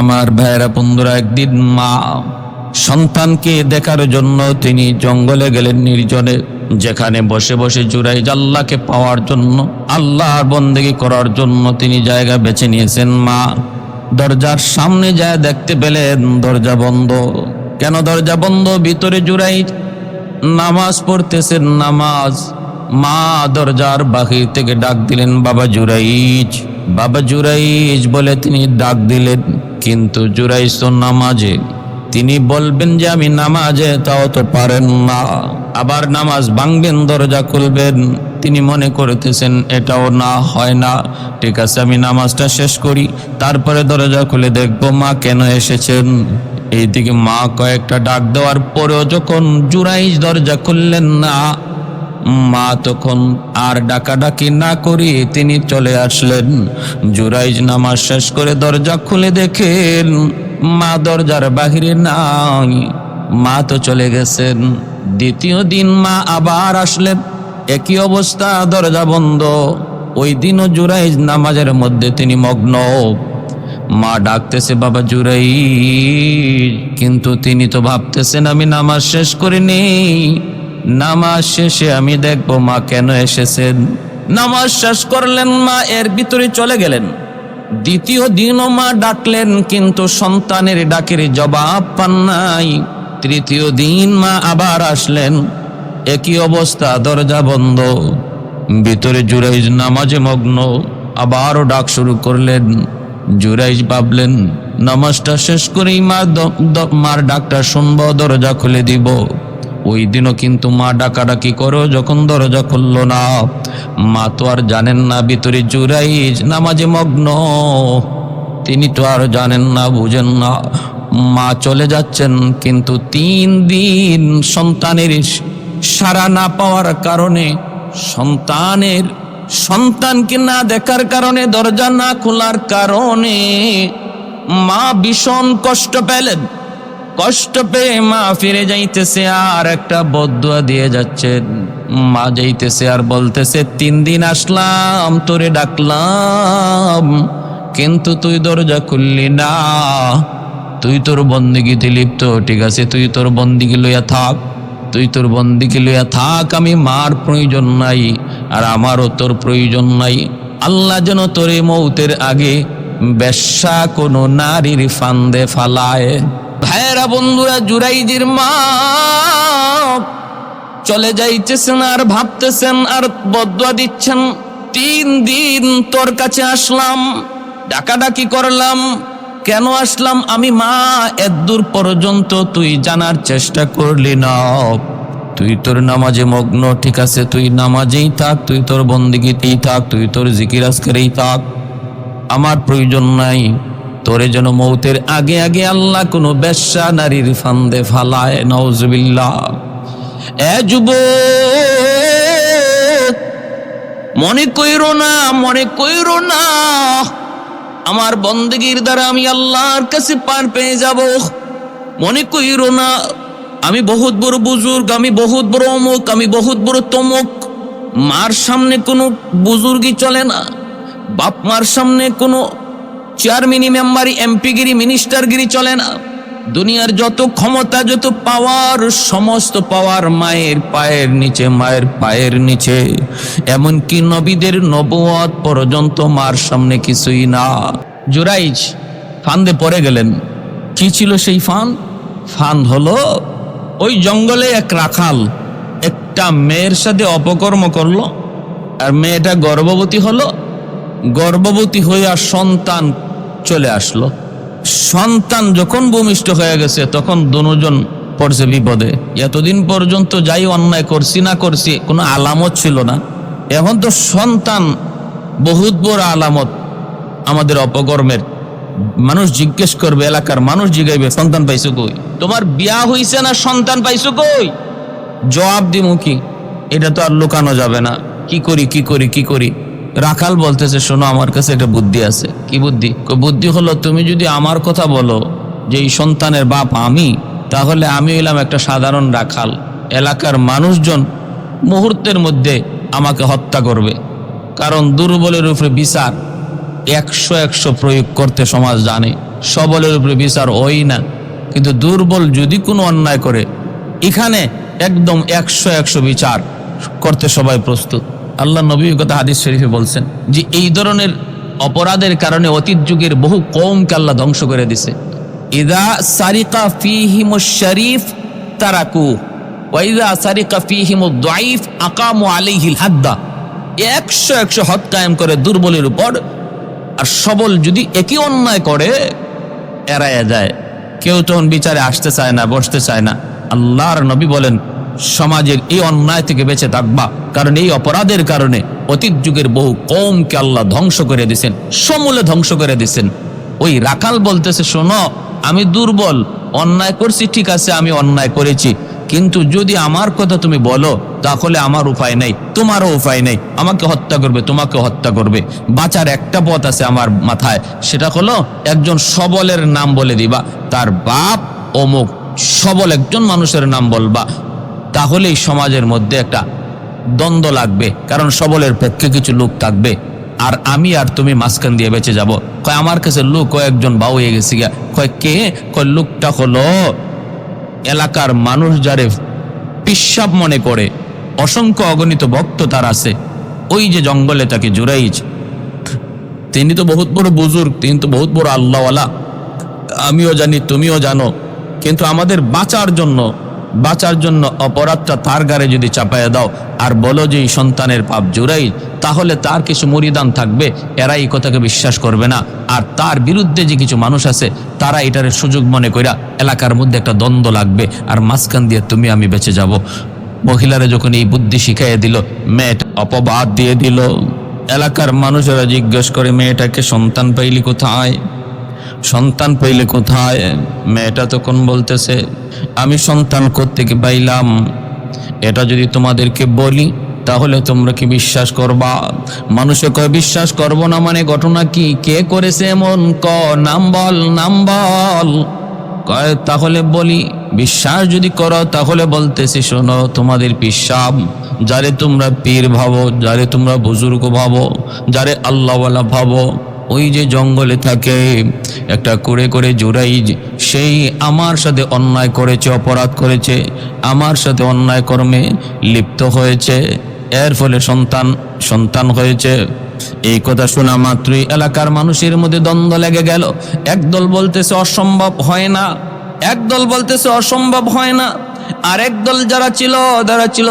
আমার ভাইয়েরা বন্ধুরা, একদিন মা সন্তানকে দেখার জন্য তিনি জঙ্গলে গেলেন নির্জনে, যেখানে বসে বসে জুড়াই আল্লাহকে পাওয়ার জন্য, আল্লাহর বন্দেগী করার জন্য তিনি জায়গা বেছে নিয়েছেন। মা দরজার সামনে যায় দেখতে পেলেন দরজা বন্ধ। কেন দরজা বন্ধ? ভিতরে জুড়াই নামাজ পড়তেছেন, নামাজ। মা দরজার বাহির থেকে ডাক দিলেন, বাবা জুরাইজ। বাবা জুরাইজ বলে তিনি ডাক দিলেন, কিন্তু জুরাইজ তো নামাজে। তিনি বলবেন যে আমি নামাজে, তাও তো পারেন না। আবার নামাজ ভাঙবেন, দরজা খুলবেন। তিনি মনে করতেছেন, এটাও না, হয় না। ঠিক আছে, আমি নামাজটা শেষ করি, তারপরে দরজা খুলে দেখব মা কেন এসেছেন। এইদিকে মা কয়েকটা ডাক দেওয়ার পরেও যখন জুরাইজ দরজা খুললেন না মা তখন আর ডাকাডাকি না করি তিনি চলে আসলেন। জুরাইজ নামাজ শেষ করে দরজা খুলে দেখেন মা দরজার বাহিরে নাই। মা তো চলে গেছেন। দ্বিতীয় দিন মা আবার আসলেন। একই অবস্থা, দরজা বন্ধ। ওই দিনও জুরাইজ নামাজের মধ্যে তিনি মগ্ন। মা ডাকতেছে, বাবা জুরাই কিন্তু তিনি তো ভাবতেছেন আমি নামাজ শেষ করে নেই নামাজ শেষে আমি দেখব মা কেন এসেছেন নামাজ শেষ করলেন মা, এর ভিতরে চলে গেলেন। দ্বিতীয় দিনও মা ডাকলেন, কিন্তু সন্তানের ডাকের জবাব পান নাই। তৃতীয় দিন মা আবার আসলেন। একই অবস্থা, দরজা বন্ধ। ভিতরে জুরাইজ নামাজে মগ্ন। আবারও ডাক শুরু করলেন। জুরাইজ ভাবলেন, নামাজটা শেষ করেই মা মার ডাকটা শুনব, দরজা খুলে দিব। ওই দিনও কিন্তু মা ডাকাডাকি করো যখন দরজা খুললো না। মা তো আর জানেন না ভিতরে জুরাইজ নামাজে মগ্ন। তিনি তো আর জানেন না, বুঝেন না। মা চলে যাচ্ছেন, কিন্তু তিন দিন সন্তানের সারা না পাওয়ার কারণে, সন্তানের সন্তানকে না দেখার কারণে, দরজা না খোলার কারণে মা ভীষণ কষ্ট পেলেন। কষ্ট পেয়ে মা ফিরে যাইতেছে আর একটা বদুয়া দিয়ে যাচ্ছে। মা যাইতেছে আর বলতেছে, তিন দিন আসলাম, তোরে ডাকলাম, কিন্তু তুই দরজা খুললি না। তুই তোর বন্দিগিতে লিপ্ত, ঠিক আছে? তুই তোর বন্দিগি লইয়া থাক, তুই তোর বন্দিকে লইয়া থাক, আমি মার প্রয়োজন নাই আর আমারও তোর প্রয়োজন নাই। আল্লাহ যেন তোরে মৌতের আগে বেশ্যা কোনো নারীর ফান্দে ফালায়। ভাইয়েরা বন্ধুরা, জুরাইজির মা চলে যাইতেছেন আর ভাবতেছেন, আর বদুয়া দিচ্ছেন। তিন দিন তোর কাছে আসলাম, ডাকাডাকি করলাম। কেন আসলাম? আমি মা এদূর পর্যন্ত তুই জানার চেষ্টা করলি না। তুই তোর নামাজে মগ্ন, ঠিক আছে, তুই নামাজেই থাক, তুই তোর বন্দিগিতেই থাক, তুই তোর জিকির আজকেরই থাক। আমার প্রয়োজন নাই। তোরে যেন মৌতের আগে আগে আল্লাহ কোনো বেশ্যা নারীর ফান্দে ফালায় নওজবিল্লা এ যুব মনে কইরো না, মনে কইরো না, আমার বন্দগির দ্বারা আমি আল্লাহর কাছে পার পেয়ে যাব। মনে কইরো না, আমি বহুত বড় বুজুর্গ, আমি বহুত বড় অমুক, আমি বহুত বড় তমুক। মার সামনে কোনো বুজুর্গই চলে না। বাপ মার সামনে কোনো চেয়ারম্যানি মেম্বারি এমপিগিরি মিনিস্টারগিরি চলে না। দুনিয়ার যত ক্ষমতা, যত পাওয়ার সমস্ত পাওয়ার মায়ের পায়ের নিচে, মায়ের পায়ের নিচে। এমনকি নবীদের নবুয়াত পর্যন্ত মার সামনে কিছুই না। জুরাইজ ফান্দে পড়ে গেলেন। কি ছিল সেই ফান ফান হলো ওই জঙ্গলে এক রাখাল, একটা মেয়ের সাথে অপকর্ম করল। আর মেয়েটা গর্ভবতী হলো। গর্ভবতী হইয়া সন্তান চলে আসলো। সন্তান যখন ভূমিষ্ঠ হয়ে গেছে, তখন দুজন পড়ছে বিপদে। এতদিন পর্যন্ত যাই অন্যায় করছি না করছি, কোনো আলামত ছিল না। এখন তো সন্তান বহুত বড় আলামত আমাদের অপকর্মের। মানুষ জিজ্ঞেস করবে, এলাকার মানুষ জিগাইবে, সন্তান পাইছো কই? তোমার বিয়া হইছে না সন্তান পাইছো কই? জবাব দিমু কি? এটা তো আর লুকানো যাবে না। কি করি কি করি কি করি? রাখাল বলতেছে, শোনো, আমার কাছে একটা বুদ্ধি আছে। কি বুদ্ধি? বুদ্ধি হলো, তুমি যদি আমার কথা বলো যে এই সন্তানের বাপ আমি, তাহলে আমি হইলাম একটা সাধারণ রাখাল। এলাকার মানুষজন মুহূর্তের মধ্যে আমাকে হত্যা করবে। কারণ দুর্বলের উপরে বিচার একশো একশো প্রয়োগ করতে সমাজ জানে। সবলের উপরে বিচার ওই না। কিন্তু দুর্বল যদি কোনো অন্যায় করে, এখানে একদম একশো একশো বিচার করতে সবাই প্রস্তুত। আল্লাহ নবী কথা হাদিস শরীফে বলছেন যে এই ধরনের অপরাধের কারণে অতীত যুগের বহু কৌমকে আল্লাহ ধ্বংস করে দিছে। ইদা সারিকা ফিহিম শরীফ তারাকু ওয়াইদা সারিকা ফিহিম দাইফ আকামু আলাইহিল হাদ্দা। একশো একশো হদ কায়েম করে দুর্বলের উপর, আর সবল যদি একই অন্যায় করে, এড়াইয়া যায়। কেউ তখন বিচারে আসতে চায় না, বসতে চায় না। আল্লাহর নবী বলেন সমাজের এই অন্যায় থেকে বেঁচে থাকবা। কারণ এই অপরাধের কারণে অতীত যুগের বহু কমকে আল্লাহ ধ্বংস করে দিছেন, সমূলে ধ্বংস করে দিছেন। ওই রাখাল বলতেছে, শোনো, আমি দুর্বল, অন্যায় করছি, ঠিক আছে, আমি অন্যায় করেছি। কিন্তু যদি আমার কথা তুমি বলো, তাহলে আমার উপায় নেই, তোমারও উপায় নেই। আমাকে হত্যা করবে তোমাকে হত্যা করবে। বাঁচার একটা পথ আছে আমার মাথায়, সেটা হলো একজন সবলের নাম বলে দিবা। তার বাপ অমুক, সবল একজন মানুষের নাম বলবা। তাহলেই সমাজের মধ্যে একটা দ্বন্দ্ব লাগবে, কারণ সবলের পক্ষে কিছু লোক থাকবে। আর আমি আর তুমি মাঝখান দিয়ে বেঁচে যাব। কয়, আমার কাছে লোক কয়েকজন বাউ হয়ে গেছি গা কয়, কে? কয়, লোকটা হলো এলাকার মানুষ যারে পিসাব মনে করে। অসংখ্য অগণিত ভক্ত তার আছে। ওই যে জঙ্গলে তাকে জুড়াইজ তিনি তো বহুত বড় বুজুর্গ, তিনি তো বহুত বড় আল্লাহওয়ালা। আমিও জানি, তুমিও জানো। কিন্তু আমাদের বাঁচার জন্য বাঁচার জন্য অপরাধটা তার গাড়ে যদি চাপাইয়া দাও আর বলো যে এই সন্তানের পাপ জুড়াই, তাহলে তার কিছু মরিদান থাকবে এরা এই কথাকে বিশ্বাস করবে না। আর তার বিরুদ্ধে যে কিছু মানুষ আছে, তারা এটার সুযোগ মনে কইরা এলাকার মধ্যে একটা দ্বন্দ্ব লাগবে। আর মাঝখান দিয়ে তুমি আমি বেঁচে যাব। মহিলারা যখন এই বুদ্ধি শিখাইয়া দিল, মেয়েটা অপবাদ দিয়ে দিল। এলাকার মানুষেরা জিজ্ঞেস করে, মেয়েটাকে সন্তান পাইলি কোথায়? সন্তান পাইলে কোথায়? মেয়েটা তখন বলতেছে, আমি সন্তান থেকে পাইলাম? এটা যদি তোমাদেরকে বলি, তাহলে তোমরা কি বিশ্বাস করবা? মানুষে কয়, বিশ্বাস করব না মানে ঘটনা কি? কে করেছে এমন? ক, নাম বল নাম বল। কয়, তাহলে বলি, বিশ্বাস যদি করো, তাহলে বলতেছি, শোনো, তোমাদের পিসাব, যারে তোমরা পীর ভাবো, যারে তোমরা বুজুর্গ ভাবো, যারে আল্লাহওয়ালা ভাবো ওই যে জঙ্গলে থাকে, একটা করে করে জোড়াই সেই আমার সাথে অন্যায় করেছে, অপরাধ করেছে, আমার সাথে অন্যায় কর্মে লিপ্ত হয়েছে, এর ফলে সন্তান সন্তান হয়েছে। এই কথা শোনা মাত্রই এলাকার মানুষের মধ্যে দ্বন্দ্ব লেগে গেল। একদল বলতেছে অসম্ভব হয় না, একদল বলতেছে অসম্ভব হয় না, আর একদল যারা ছিল যারা ছিল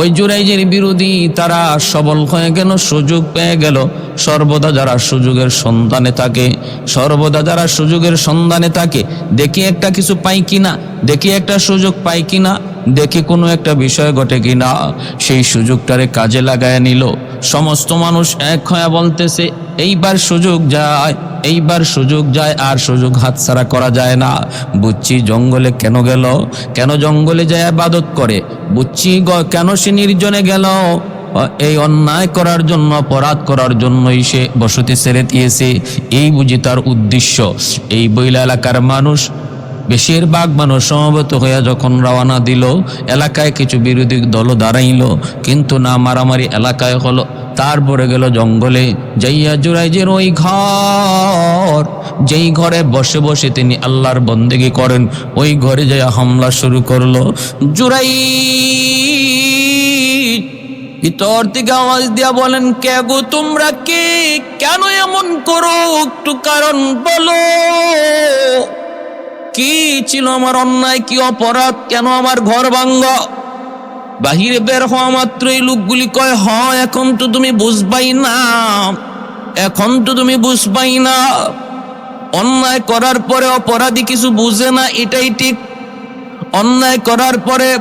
ওই জুরাইজের বিরোধী, তারা সবল হয়ে গেল, সুযোগ পেয়ে গেল। সর্বদা যারা সুযোগের সন্ধানে থাকে, সর্বদা যারা সুযোগের সন্ধানে থাকে, দেখি একটা কিছু পাই কিনা, দেখি একটা সুযোগ পাই কিনা, দেখি কোনো একটা বিষয় ঘটে কিনা, সেই সুযোগটারে কাজে লাগায় নিল। সমস্ত মানুষ এক হয়ে বলতেছে, এইবার সুযোগ যায়, এইবার সুযোগ যায়, আর সুযোগ হাতছাড়া করা যায় না। বুচ্চি জঙ্গলে কেন গেল? কেন জঙ্গলে যায় আবাদত করে? বুচ্চি গ- কেন সে নির্জনে গেল? এই অন্যায় করার জন্য, অপরাধ করার জন্যই সে বসতি ছেড়ে দিয়েছে। এই বুঝি তার উদ্দেশ্য। এই বইলা এলাকার মানুষ, বেশিরভাগ মানুষ সমবেত হইয়া যখন রওনা দিল, এলাকায় কিছু বিরোধী দল দাঁড়াইল। কিন্তু না, মারামারি এলাকায় হলো তারপরে গেল জঙ্গলে। যাইয়া জুরাইজের ওই ঘর, যেই ঘরে বসে বসে তিনি আল্লাহর বন্দেগি করেন, ওই ঘরে যাইয়া হামলা শুরু করল। জুরাই ভিতর থেকে আওয়াজ দিয়া বলেন, কে গো তোমরা কে? কেন এমন করো? একটু কারণ বলো। কি ছিল আমার অন্যায়? কি অপরাধ? কেন আমার ঘর ভাঙ্গ? বাহিরে বের হওয়া মাত্রই লোকগুলি কয়, হ, এখন তো তুমি বুঝবাই না। এখন তো তুমি বুঝবাই না। অন্যায় করার পরে অপরাধী কিছু বুঝে না, এটাই ঠিক। অন্যায় করার পরে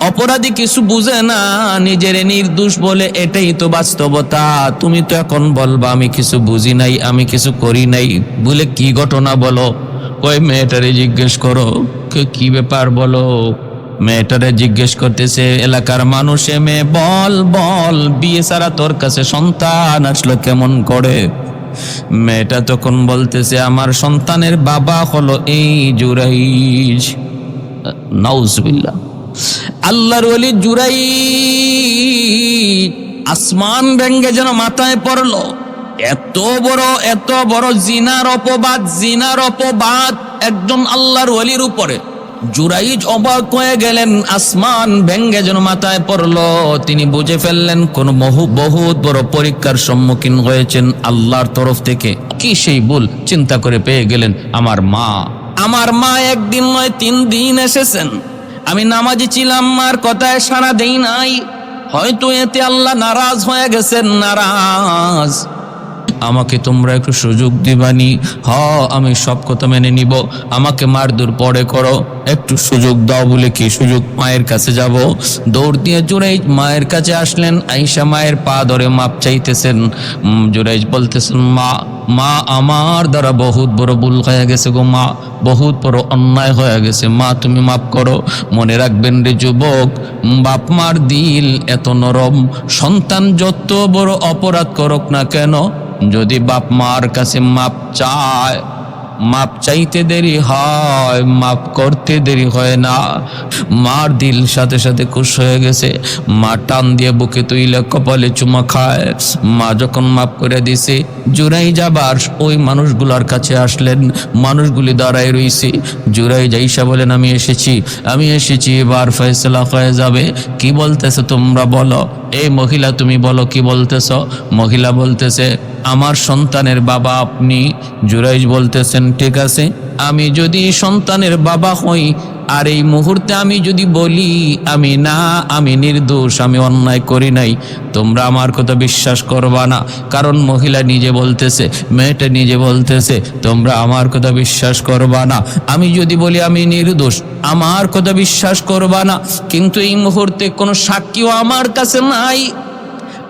অপরাধী কিছু বুঝে না, নিজের নির্দোষ বলে এটাই তো বাস্তবতা। তুমি তো এখন বলবা, আমি কিছু বুঝি নাই, আমি কিছু করি নাই। বলে কি ঘটনা বলো? কই মেয়েটারে জিজ্ঞেস করো। কে- কি ব্যাপার বলো? মেয়েটারে জিজ্ঞেস করতেছে, এলাকার মানুষে মেয়ে, বল বল, বিয়ে ছাড়া তোর কাছে সন্তান আসলো কেমন করে? মেয়েটা তখন বলতেছে, আমার সন্তানের বাবা হলো এই জুরাইজ নাউজবিল্লা আল্লাহর ওলি জুরাই আসমান ভেঙ্গে যেন মাথায় পড়ল। এত বড় এত বড় জিনার অপবাদ জিনার অপবাদ একজন আল্লাহর ওলির উপরে। জুরাইজ অবাক হয়ে গেলেন, আসমান ভেঙ্গে যেন মাথায় পড়ল। তিনি বুঝে ফেললেন, কোন বহু, বহুত বড় পরীক্ষার সম্মুখীন হয়েছেন আল্লাহর তরফ থেকে। কি সেই ভুল? চিন্তা করে পেয়ে গেলেন, আমার মা। আমার মা একদিন নয়, তিন দিন এসেছেন। আমি নামাজি ছিলাম, আর কথায় সারা দেই নাই। হয়তো এতে আল্লাহ নারাজ হয়ে গেছেন, নারাজ। আমাকে তোমরা একটু সুযোগ দিবানি। হ আমি সব কথা মেনে নিব। আমাকে মারদুর পরে করো। একটু সুযোগ দাও বলে কি সুযোগ? মায়ের কাছে যাব। দৌড় দিয়ে জুরাইজ মায়ের কাছে আসলেন। আইসা মায়ের পা ধরে মাপ চাইতেছেন। জুরাইজ বলতেছেন, মা মা, আমার দ্বারা বহুত বড় ভুল হয়ে গেছে গো মা। বহুত বড় অন্যায় হয়ে গেছে। মা, তুমি মাপ করো। মনে রাখবেন রে যুবক, বাপ মার দিল এত নরম। সন্তান যত বড় অপরাধ করুক না কেন যদি বাপ মার কাছে মাপ চায়, মাপ চাইতে দেরি হয়, মাপ করতে দেরি হয় না। মার দিল সাথে সাথে খুশ হয়ে গেছে। মা টান দিয়ে বুকে তুইলে কপালে চুমা খায়। মা যখন মাপ করে দিছে জুরাই যাবার ওই মানুষগুলোর কাছে আসলেন। মানুষগুলি দাঁড়ায় রইছে। জুরাই যাইসা বলেন, আমি এসেছি আমি এসেছি, এবার ফয়সলা হয়ে যাবে। কি বলতেছে তোমরা বলো? এই মহিলা তুমি বলো, কি বলতেছ? মহিলা বলতেছে, আমার সন্তানের বাবা আপনি। জুরাইজ বলতেছেন, ঠিক আছে। আমি যদি সন্তানের বাবা হই আর এই মুহূর্তে আমি যদি বলি, আমি না, আমি নির্দোষ, আমি অন্যায় করি নাই, তোমরা আমার কথা বিশ্বাস করবা না। কারণ মহিলা নিজে বলতেছে, মেয়েটা নিজে বলতেছে, তোমরা আমার কথা বিশ্বাস করবা না। আমি যদি বলি, আমি নির্দোষ, আমার কথা বিশ্বাস করবা না। কিন্তু এই মুহূর্তে কোনো সাক্ষীও আমার কাছে নাই।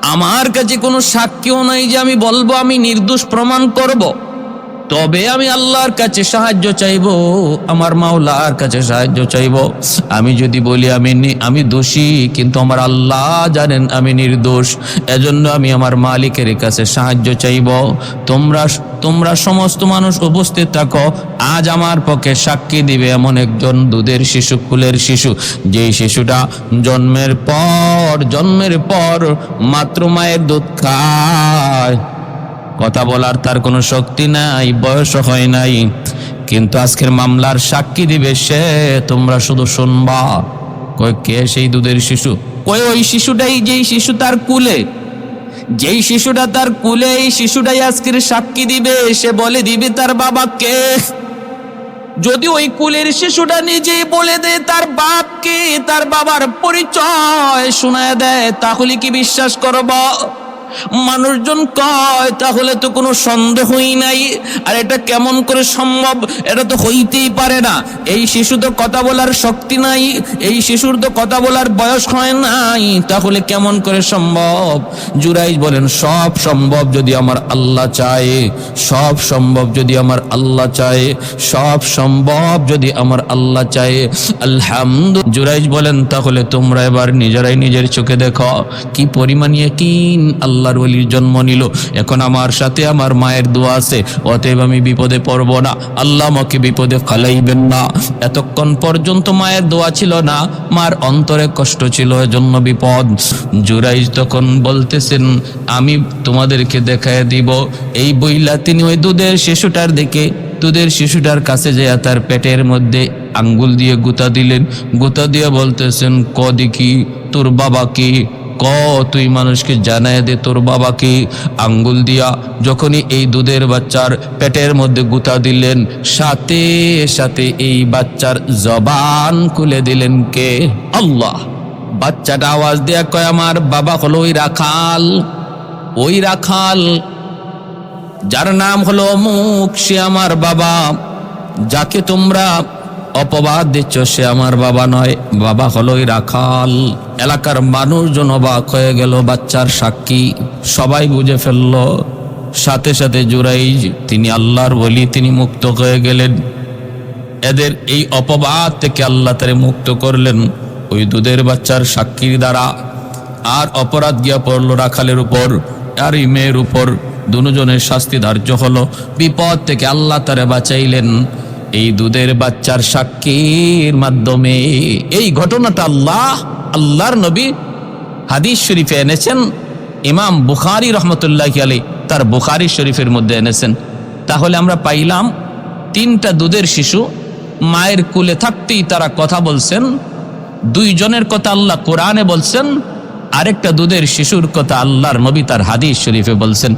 আমার কাছে কোনো সাক্ষীও নাই যে আমি বলব, আমি নির্দোষ প্রমাণ করব। তবে আমি আল্লাহর কাছে সাহায্য চাইব, আমার মাওলার কাছে সাহায্য চাইব। আমি যদি বলি আমি আমি দোষী, কিন্তু আমার আল্লাহ জানেন আমি নির্দোষ। এজন্য আমি আমার মালিকের কাছে সাহায্য চাইব। তোমরা তোমরা সমস্ত মানুষ উপস্থিত থাকো। আজ আমার পক্ষে সাক্ষী দিবে এমন একজন দুধের শিশু কুলের শিশু। যেই শিশুটা জন্মের পর জন্মের পর মাতৃ মায়ের দুধ খায়। কথা বলার তার কোনো শক্তি নাই, বয়স হয় নাই। কিন্তু আজকের মামলার সাক্ষী দিবে সে, তোমরা শুধু শুনবা। কই, কে সেই দুধের শিশু? কই, ওই শিশুটাই যেই শিশু তার কুলে। যেই শিশুটা তার কুলে, এই শিশুটাই আজকের সাক্ষী দিবে। সে বলে দিবে তার বাবাকে। যদি ওই কুলের শিশুটা নিজেই বলে দেয় তার বাপকে, তার বাবার পরিচয় শোনায় দেয়, তাহলে কি বিশ্বাস করব? মানুষজন কয়, তাহলে তো কোনো সন্দেহই নাই। আর এটা কেমন করে সম্ভব, এটা তো হইতেই পারে না। এই শিশু তো কথা বলার শক্তি নাই, এই শিশুর তো কথা বলার বয়স হয় নাই, তাহলে কেমন করে সম্ভব? জুরাইজ বলেন, সব সম্ভব যদি আমার আল্লাহ চায়, সব সম্ভব যদি আমার আল্লাহ চায়, সব সম্ভব যদি আমার আল্লাহ চায়। আলহামদু জুরাইজ বলেন, তাহলে তোমরা এবার নিজেরাই নিজের চোখে দেখো, কি পরিমাণ ইয়াকিন আল্লাহর ওলির জন্ম নিল। এখন আমার সাথে আমার মায়ের দোয়া আছে। অতএব আমি বিপদে পড়ব না। আল্লাহ আমাকে বিপদে ফালাইবেন না। এতক্ষণ পর্যন্ত মায়ের দোয়া ছিল না। মার অন্তরে কষ্ট ছিল, এজন্য বিপদ। জুরাইজ তখন বলতেছেন, আমি তোমাদেরকে দেখায় দিব। এই বইলা তিনি ওই দুধের শিশুটার দিকে, দুধের শিশুটার কাছে যে তার পেটের মধ্যে আঙ্গুল দিয়ে গুতা দিলেন। গুতা দিয়ে বলতেছেন, ক তোর বাবা কি? ক, তুই মানুষকে জানায় দে তোর বাবাকে আঙ্গুল দিয়া। যখনই এই দুধের বাচ্চার পেটের মধ্যে গুতা দিলেন, সাথে সাথে এই বাচ্চার জবান খুলে দিলেন কে? আল্লাহ। বাচ্চাটা আওয়াজ দেয়া কয়, আমার বাবা হলো ওই রাখাল ওই রাখাল। যার নাম হলো অমুক, সে আমার বাবা। যাকে তোমরা অপবাদ দিচ্ছ, সে আমার বাবা নয়। বাবা হলোই রাখাল। এলাকার মানুষজন অবাক হয়ে গেল, বাচ্চার সাক্ষী। সবাই বুঝে ফেলল, সাথে সাথে জুরাই তিনি আল্লাহর বলি, তিনি মুক্ত হয়ে গেলেন। এদের এই অপবাদ থেকে আল্লাহ তারে মুক্ত করলেন ওই দুধের বাচ্চার সাক্ষীর দ্বারা। আর অপরাধ গিয়া পড়ল রাখালের উপর, আর এই মেয়ের উপর। দুজনের শাস্তি ধার্য হলো। বিপদ থেকে আল্লাহ তারে বাঁচাইলেন। এই দুধের বাচ্চার সাক্ষীর মাধ্যমে এই ঘটনাটা আল্লাহ, আল্লাহর নবী হাদিস শরীফে এনেছেন, ইমাম বুখারি রহমতুল্লাহ আলী তার বুখারি শরীফের মধ্যে এনেছেন। তাহলে আমরা পাইলাম, তিনটা দুধের শিশু মায়ের কুলে থাকতেই তারা কথা বলছেন, দুইজনের কথা আল্লাহ কোরআনে বলছেন, আরেকটা দুধের শিশুর কথা আল্লাহর নবী তার হাদিস শরীফে বলছেন।